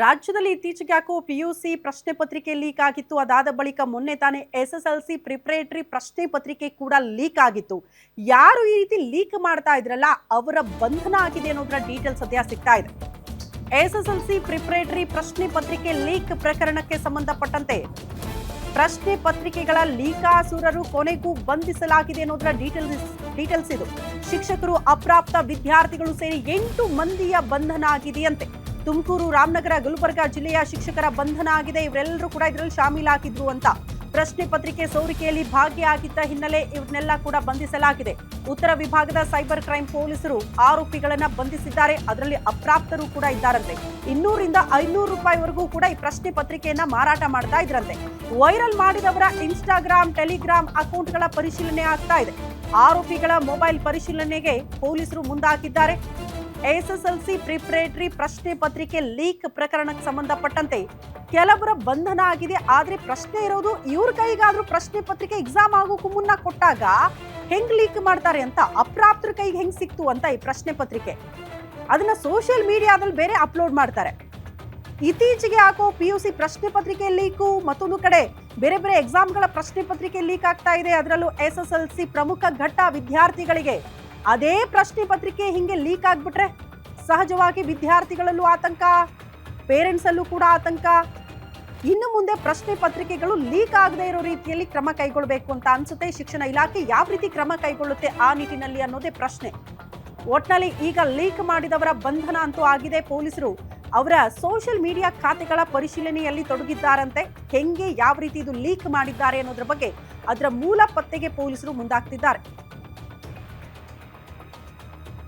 ರಾಜ್ಯದಲ್ಲಿ ಇತ್ತೀಚೆಗೆ ಯಾಕೋ ಸಿ ಪ್ರಶ್ನೆ ಪತ್ರಿಕೆ ಲೀಕ್ ಆಗಿತ್ತು. ಅದಾದ ಬಳಿಕ ಮೊನ್ನೆ ತಾನೇ S S L C preparatory ಪ್ರಶ್ನೆ ಪತ್ರಿಕೆ ಕೂಡ ಲೀಕ್ ಆಗಿತ್ತು. ಯಾರು ಈ ರೀತಿ ಲೀಕ್ ಮಾಡ್ತಾ ಇದ್ರಲ್ಲ, ಅವರ ಬಂಧನ ಆಗಿದೆ ಅನ್ನೋದ್ರ ಡೀಟೇಲ್ ಸದ್ಯ ಸಿಗ್ತಾ ಇದೆ. S S L C preparatory ಪ್ರಶ್ನೆ ಪತ್ರಿಕೆ ಲೀಕ್ ಪ್ರಕರಣಕ್ಕೆ ಸಂಬಂಧಪಟ್ಟಂತೆ ಪ್ರಶ್ನೆ ಪತ್ರಿಕೆಗಳ ಲೀಕಾಸುರರು ಕೊನೆಗೂ ಬಂಧಿಸಲಾಗಿದೆ ಅನ್ನೋದರ ಡೀಟೇಲ್ಸ್ ಡೀಟೇಲ್ಸ್ ಇದು. ಶಿಕ್ಷಕರು ಅಪ್ರಾಪ್ತ ವಿದ್ಯಾರ್ಥಿಗಳು ಸೇರಿ ಎಂಟು ಮಂದಿಯ ಬಂಧನ ಆಗಿದೆಯಂತೆ. ತುಮಕೂರು, ರಾಮನಗರ, ಗುಲ್ಬರ್ಗ ಜಿಲ್ಲೆಯ ಶಿಕ್ಷಕರ ಬಂಧನ ಆಗಿದೆ. ಇವರೆಲ್ಲರೂ ಕೂಡ ಇದರಲ್ಲಿ ಶಾಮೀಲಾಗಿದ್ರು ಅಂತ ಪ್ರಶ್ನೆ ಪತ್ರಿಕೆ ಸೋರಿಕೆಯಲ್ಲಿ ಭಾಗಿಯಾಗಿದ್ದ ಹಿನ್ನೆಲೆ ಇವ್ರನ್ನೆಲ್ಲ ಕೂಡ ಬಂಧಿಸಲಾಗಿದೆ. ಉತ್ತರ ವಿಭಾಗದ ಸೈಬರ್ ಕ್ರೈಂ ಪೊಲೀಸರು ಆರೋಪಿಗಳನ್ನ ಬಂಧಿಸಿದ್ದಾರೆ. ಅದರಲ್ಲಿ ಅಪ್ರಾಪ್ತರು ಕೂಡ ಇದ್ದಾರಂತೆ. ಇನ್ನೂರಿಂದ ಐನೂರು ರೂಪಾಯಿವರೆಗೂ ಕೂಡ ಈ ಪ್ರಶ್ನೆ ಪತ್ರಿಕೆಯನ್ನ ಮಾರಾಟ ಮಾಡ್ತಾ ಇದ್ರಂತೆ. ವೈರಲ್ ಮಾಡಿದವರ ಇನ್ಸ್ಟಾಗ್ರಾಮ್, ಟೆಲಿಗ್ರಾಮ್ ಅಕೌಂಟ್ಗಳ ಪರಿಶೀಲನೆ ಆಗ್ತಾ ಇದೆ. ಆರೋಪಿಗಳ ಮೊಬೈಲ್ ಪರಿಶೀಲನೆಗೆ ಪೊಲೀಸರು ಮುಂದಾಗಿದ್ದಾರೆ. ಎಸ್ಎಸ್ಎಲ್ಸಿ ಪ್ರಿಪರೇಟರಿ ಪ್ರಶ್ನೆ ಪತ್ರಿಕೆ ಲೀಕ್ ಪ್ರಕರಣಕ್ಕೆ ಸಂಬಂಧಪಟ್ಟಂತೆ ಕೆಲವರ ಬಂಧನ ಆಗಿದೆ. ಆದ್ರೆ ಪ್ರಶ್ನೆ ಇರೋದು ಇವ್ರ ಕೈಗಾದ್ರೂ ಪ್ರಶ್ನೆ ಪತ್ರಿಕೆ ಎಕ್ಸಾಮ್ ಆಗೋಕ್ಕೂ ಮುನ್ನ ಕೊಟ್ಟಾಗ ಹೆಂಗ್ ಲೀಕ್ ಮಾಡ್ತಾರೆ ಅಂತ ಅಪ್ರಾಪ್ತರ ಕೈಗೆ ಹೆಂಗ್ ಸಿಕ್ತು ಅಂತ ಈ ಪ್ರಶ್ನೆ ಪತ್ರಿಕೆ. ಅದನ್ನ ಸೋಷಿಯಲ್ ಮೀಡಿಯಾದಲ್ಲಿ ಬೇರೆ ಅಪ್ಲೋಡ್ ಮಾಡ್ತಾರೆ. ಇತ್ತೀಚೆಗೆ ಹಾಕೋ ಪಿ ಯು ಸಿ ಪ್ರಶ್ನೆ ಪತ್ರಿಕೆ ಲೀಕು ಮತ್ತೊಂದು ಕಡೆ ಬೇರೆ ಬೇರೆ ಎಕ್ಸಾಮ್ಗಳ ಪ್ರಶ್ನೆ ಪತ್ರಿಕೆ ಲೀಕ್ ಆಗ್ತಾ ಇದೆ. ಅದರಲ್ಲೂ ಎಸ್ ಎಸ್ ಎಲ್ ಸಿ ಪ್ರಮುಖ ಘಟ್ಟ ವಿದ್ಯಾರ್ಥಿಗಳಿಗೆ ಅದೇ ಪ್ರಶ್ನೆ ಪತ್ರಿಕೆ ಹಿಂಗೆ ಲೀಕ್ ಆಗ್ಬಿಟ್ರೆ ಸಹಜವಾಗಿ ವಿದ್ಯಾರ್ಥಿಗಳಲ್ಲೂ ಆತಂಕ ಪೇರೆಂಟ್ಸ್ ಅಲ್ಲೂ ಕೂಡ ಆತಂಕ. ಇನ್ನು ಮುಂದೆ ಪ್ರಶ್ನೆ ಪತ್ರಿಕೆಗಳು ಲೀಕ್ ಆಗದೆ ಇರೋ ರೀತಿಯಲ್ಲಿ ಕ್ರಮ ಕೈಗೊಳ್ಳಬೇಕು ಅಂತ ಅನ್ಸುತ್ತೆ. ಶಿಕ್ಷಣ ಇಲಾಖೆ ಯಾವ ರೀತಿ ಕ್ರಮ ಕೈಗೊಳ್ಳುತ್ತೆ ಆ ನಿಟ್ಟಿನಲ್ಲಿ ಅನ್ನೋದೇ ಪ್ರಶ್ನೆ. ಒಟ್ನಲ್ಲಿ ಈಗ ಲೀಕ್ ಮಾಡಿದವರ ಬಂಧನ ಅಂತೂ ಆಗಿದೆ ಪೊಲೀಸರು. ಅವರ ಸೋಷಿಯಲ್ ಮೀಡಿಯಾ ಖಾತೆಗಳ ಪರಿಶೀಲನೆಯಲ್ಲಿ ತೊಡಗಿದ್ದಾರಂತೆ. ಹೆಂಗೆ, ಯಾವ ರೀತಿ ಇದು ಲೀಕ್ ಮಾಡಿದ್ದಾರೆ ಅನ್ನೋದ್ರ ಬಗ್ಗೆ ಅದರ ಮೂಲ ಪತ್ತೆಗೆ ಪೊಲೀಸರು ಮುಂದಾಗ್ತಿದ್ದಾರೆ.